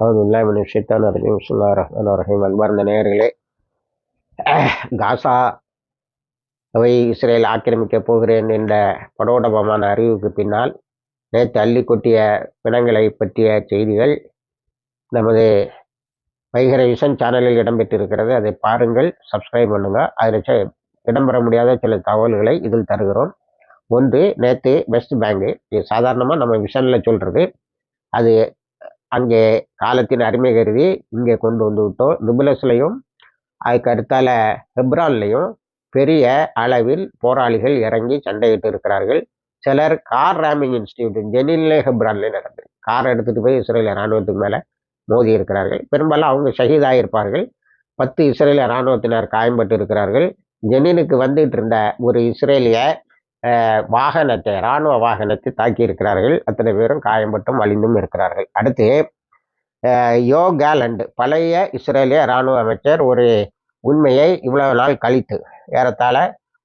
அவது இல்லாமல் ஷித்தான் ரஜீம் சுல்லா ரஹ்மான் ரஹீம் அன்பார்ந்த நேயர்களே காசா அவை இஸ்ரேல் ஆக்கிரமிக்கப் போகிறேன் என்ற படோடபமான அறிவுக்கு பின்னால் நேற்று அள்ளி கொட்டிய பிணங்களை பற்றிய செய்திகள் நமது வைகர விஷன் சேனலில் இடம்பெற்றிருக்கிறது. அதை பாருங்கள் சப்ஸ்கிரைப் பண்ணுங்கள் அதில் இடம்பெற முடியாத சில தகவல்களை இதில் தருகிறோம். ஒன்று நேற்று வெஸ்ட் பேங்கு இது சாதாரணமாக நம்ம விஷனில் சொல்கிறது அது அங்கே காலத்தின் அருமை கருதி இங்கே கொண்டு வந்து விட்டோம். நிபுலஸ்லையும் அதுக்கு அடுத்தால ஹெப்ரான்லையும் பெரிய அளவில் போராளிகள் இறங்கி சண்டையிட்டு இருக்கிறார்கள். சிலர் கார் ரேமிங் இன்ஸ்டியூட் ஜெனின்லே ஹெப்ரான்லே நடந்தது. கார் எடுத்துகிட்டு போய் இஸ்ரேல் இராணுவத்துக்கு மேலே மோதி இருக்கிறார்கள். பெரும்பாலும் அவங்க ஷஹீதாயிருப்பார்கள். பத்து இஸ்ரேலிய இராணுவத்தினர் காயம்பட்டு இருக்கிறார்கள். ஜெனினுக்கு வந்துட்டு இருந்த ஒரு இஸ்ரேலிய வாகனத்தை இராணுவ வாகனத்தை தாக்கி இருக்கிறார்கள். அத்தனை பேரும் காயம்பட்டும் அழிந்தும் இருக்கிறார்கள். அடுத்து யோ கேலண்ட் பழைய இஸ்ரேலிய இராணுவ அமைச்சர் ஒரு உண்மையை இவ்வளவு நாள் கழித்து ஏறத்தாழ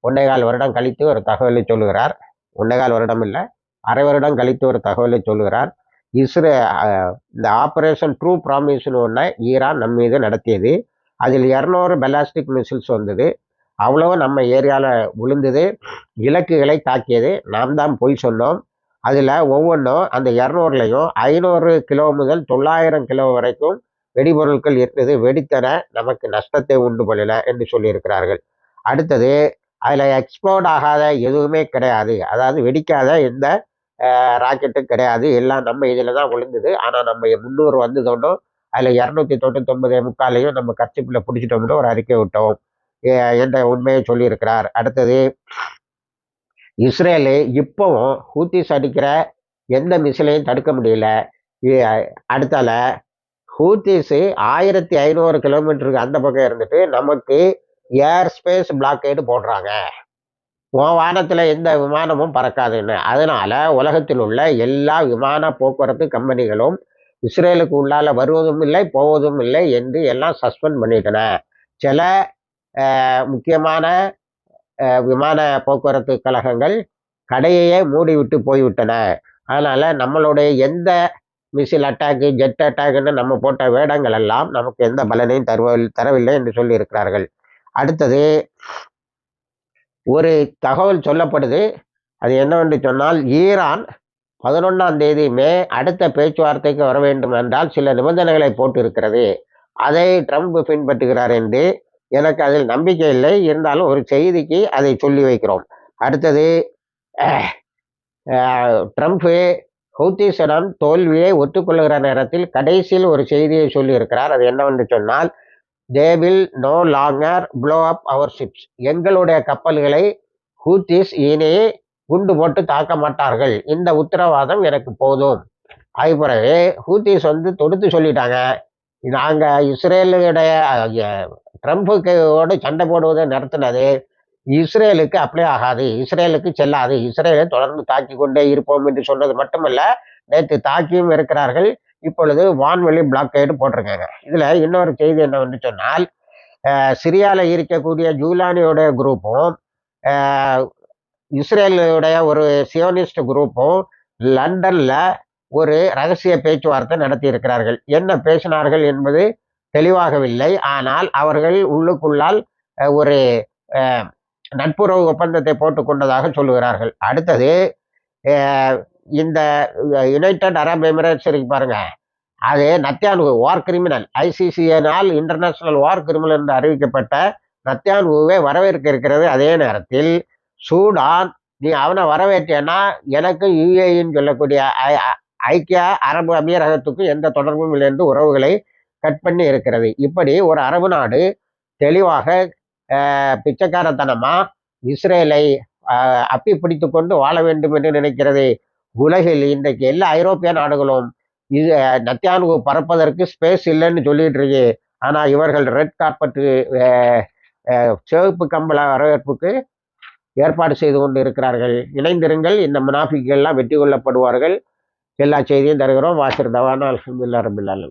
ஒன்னே கால் வருடம் கழித்து ஒரு தகவலை சொல்லுகிறார். ஒன்னேகால் வருடம் இல்லை அரை வருடம் கழித்து ஒரு தகவலை சொல்லுகிறார். இஸ்ரே இந்த ஆப்ரேஷன் ட்ரூ ப்ராமிஸ்னு ஒன்று ஈரான் நம் மீது நடத்தியது. அதில் இரநூறு பெலாஸ்டிக் மிசில்ஸ் வந்தது. அவ்வளோ நம்ம ஏரியாவில் விழுந்தது இலக்குகளை தாக்கியது. நாம் தான் போய் சொன்னோம். அதில் ஒவ்வொன்றும் அந்த இரநூறுலையும் ஐநூறு கிலோ முதல் தொள்ளாயிரம் கிலோ வரைக்கும் வெடிபொருட்கள் இருந்தது. வெடித்தன நமக்கு நஷ்டத்தை உண்டு பண்ணல என்று சொல்லியிருக்கிறார்கள். அடுத்தது அதில் எக்ஸ்ப்ளோட் ஆகாத எதுவுமே கிடையாது. அதாவது வெடிக்காத எந்த ராக்கெட்டும் கிடையாது. எல்லாம் நம்ம இதில் தான் விழுந்தது. ஆனால் நம்ம முந்நூறு வந்ததோண்டும் அதில் இரநூத்தி தொண்ணூத்தொம்பது முக்காலையும் நம்ம கர்ச்சிப்பில் பிடிச்சிட்டோம்னு ஒரு அறிக்கை விட்டோம். என்ற உண்மையை சொல்லியிருக்கிறார். அடுத்தது இஸ்ரேலு இப்போவும் ஹூத்திஸ் அடிக்கிற எந்த மிசிலையும் தடுக்க முடியல. அடுத்தால ஹூத்திஸு ஆயிரத்தி ஐநூறு கிலோமீட்டருக்கு அந்த பக்கம் இருந்துட்டு நமக்கு ஏர் ஸ்பேஸ் பிளாக்கேடு போடுறாங்க. உன் வானத்தில் எந்த விமானமும் பறக்காதுன்னு. அதனால உலகத்தில் உள்ள எல்லா விமான போக்குவரத்து கம்பெனிகளும் இஸ்ரேலுக்கு உள்ளால வருவதும் இல்லை போவதும் இல்லை என்று எல்லாம் சஸ்பெண்ட் பண்ணிட்டன. சில முக்கியமான விமான போக்குவரத்து கழகங்கள் கடையையே மூடிவிட்டு போய்விட்டன. அதனால் நம்மளுடைய எந்த மிசில் அட்டாக்கு ஜெட் அட்டாக்குன்னு நம்ம போட்ட வேடங்கள் எல்லாம் நமக்கு எந்த பலனையும் தருவ தரவில்லை என்று சொல்லியிருக்கிறார்கள். அடுத்தது ஒரு தகவல் சொல்லப்படுது. அது என்னவென்று சொன்னால் ஈரான் பதினொன்றாம் தேதி மே அடுத்த பேச்சுவார்த்தைக்கு வர வேண்டும் என்றால் சில நிபந்தனைகளை போட்டு இருக்கிறது அதை ட்ரம்ப் பின்பற்றுகிறார் என்று எனக்கு அதில் நம்பிக்கை இல்லை. இருந்தாலும் ஒரு செய்திக்கு அதை சொல்லி வைக்கிறோம். அடுத்தது ட்ரம்ப்பு ஹவுத்திசனம் தோல்வியை ஒத்துக்கொள்கிற நேரத்தில் கடைசியில் ஒரு செய்தியை சொல்லியிருக்கிறார். அது என்னவென்று சொன்னால் they will no longer blow up our ships எங்களுடைய கப்பல்களை ஹூத்திஸ் இனி குண்டு போட்டு தாக்க மாட்டார்கள். இந்த உத்தரவாதம் எனக்கு போதும். அது பிறகு ஹூத்திஸ் வந்து தொடுத்து சொல்லிட்டாங்க. நாங்கள் இஸ்ரேலுடைய ட்ரம்ப்புக்கோடு சண்டை போடுவதை நிறுத்தினது. இஸ்ரேலுக்கு அப்ளை ஆகாது. இஸ்ரேலுக்கு செல்லாது. இஸ்ரேலை தொடர்ந்து தாக்கி கொண்டே இருப்போம் என்று சொன்னது மட்டுமல்ல நேற்று தாக்கியும் இருக்கிறார்கள். இப்பொழுது வான்வெளி பிளாக்கேடு போட்டிருக்காங்க. இதில் இன்னொரு செய்தி என்னவென்று சொன்னால் சிரியாவில் இருக்கக்கூடிய ஜூலானியோடைய குரூப்பும் இஸ்ரேலுடைய ஒரு சியோனிஸ்ட் குரூப்பும் லண்டனில் ஒரு ரகசிய பேச்சுவார்த்தை நடத்தி இருக்கிறார்கள் என்ன பேசினார்கள் என்பது தெளிவாகவில்லை. ஆனால் அவர்கள் உள்ளுக்குள்ளால் ஒரு நட்புறவு ஒப்பந்தத்தை போட்டுக்கொண்டதாக சொல்லுகிறார்கள். அடுத்தது இந்த யுனைடெட் அரப் எமிரேட்ஸ் இருக்கு பாருங்க. அது நத்தியானு வார் கிரிமினல் ஐசிசிஎனால் இன்டர்நேஷனல் வார் கிரிமினல் என்று அறிவிக்கப்பட்ட நத்தியானுவை வரவேற்க இருக்கிறது. அதே நேரத்தில் சூடான் நீ அவனை வரவேற்றேன்னா எனக்கு யுஏஇன்னு சொல்லக்கூடிய ஐக்கிய அரபு அமீரகத்துக்கு எந்த தொடர்பும் இல்லை என்று உறவுகளை கட் பண்ணி இருக்கிறது. இப்படி ஒரு அரபு நாடு தெளிவாக பிச்சைக்காரத்தனமா இஸ்ரேலை அப்பி பிடித்து கொண்டு வாழ வேண்டும் என்று நினைக்கிறது. உலகில் இன்றைக்கு எல்லா ஐரோப்பிய நாடுகளும் இது நத்தியானு பறப்பதற்கு ஸ்பேஸ் இல்லைன்னு சொல்லிட்டு இருக்கு. ஆனால் இவர்கள் ரெட் கார்பெட்டு சிவப்பு கம்பள வரவேற்புக்கு ஏற்பாடு செய்து கொண்டு இருக்கிறார்கள். இணைந்திருங்கள். இந்த முனாஃபிக்கெல்லாம் வெற்றி கொள்ளப்படுவார்கள் எல்லா செய்தியும் தருகிறோம் வாசிர் தவானா அலமதுல்லா ரபில்லாலும்